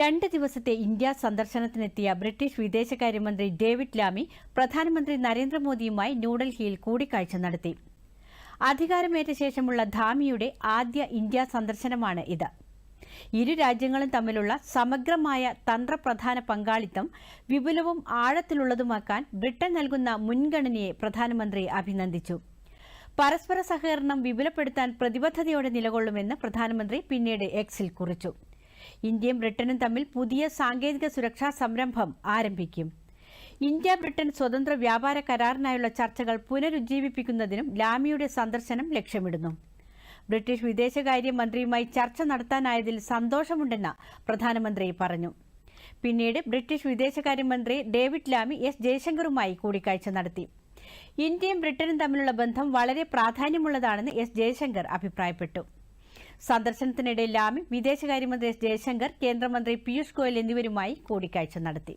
രണ്ട് ദിവസത്തെ ഇന്ത്യ സന്ദർശനത്തിനെത്തിയ ബ്രിട്ടീഷ് വിദേശകാര്യമന്ത്രി ഡേവിഡ് ലാമി പ്രധാനമന്ത്രി നരേന്ദ്രമോദിയുമായി ന്യൂഡൽഹിയിൽ കൂടിക്കാഴ്ച നടത്തി. അധികാരമേറ്റ ശേഷമുള്ള ധാമിയുടെ ആദ്യ ഇന്ത്യ സന്ദർശനമാണ് ഇത്. ഇരു രാജ്യങ്ങളും തമ്മിലുള്ള സമഗ്രമായ തന്ത്രപ്രധാന പങ്കാളിത്തം വിപുലവും ആഴത്തിലുള്ളതുമാക്കാൻ ബ്രിട്ടൻ നൽകുന്ന മുൻഗണനയെ പ്രധാനമന്ത്രി അഭിനന്ദിച്ചു. പരസ്പര സഹകരണം വിപുലപ്പെടുത്താൻ പ്രതിബദ്ധതയോടെ നിലകൊള്ളുമെന്ന് പ്രധാനമന്ത്രി പിന്നീട് എക്സിൽ കുറിച്ചു. ഇന്ത്യയും ബ്രിട്ടനും തമ്മിൽ പുതിയ സാങ്കേതിക സുരക്ഷാ സംരംഭം ആരംഭിക്കും. ഇന്ത്യ ബ്രിട്ടൻ സ്വതന്ത്ര വ്യാപാര കരാറിനായുള്ള ചർച്ചകൾ പുനരുജ്ജീവിപ്പിക്കുന്നതിനും ലാമിയുടെ സന്ദർശനം ലക്ഷ്യമിടുന്നു. ബ്രിട്ടീഷ് വിദേശകാര്യമന്ത്രിയുമായി ചർച്ച നടത്താനായതിൽ സന്തോഷമുണ്ടെന്ന് പ്രധാനമന്ത്രി പറഞ്ഞു. പിന്നീട് ബ്രിട്ടീഷ് വിദേശകാര്യമന്ത്രി ഡേവിഡ് ലാമി എസ്. ജയശങ്കറുമായി കൂടിക്കാഴ്ച നടത്തി. ഇന്ത്യയും ബ്രിട്ടനും തമ്മിലുള്ള ബന്ധം വളരെ പ്രാധാന്യമുള്ളതാണെന്ന് എസ്. ജയശങ്കർ അഭിപ്രായപ്പെട്ടു. സന്ദർശനത്തിനിടെ ലാമി വിദേശകാര്യമന്ത്രി ജയശങ്കർ കേന്ദ്രമന്ത്രി പീയൂഷ് ഗോയൽ എന്നിവരുമായി കൂടിക്കാഴ്ച നടത്തി.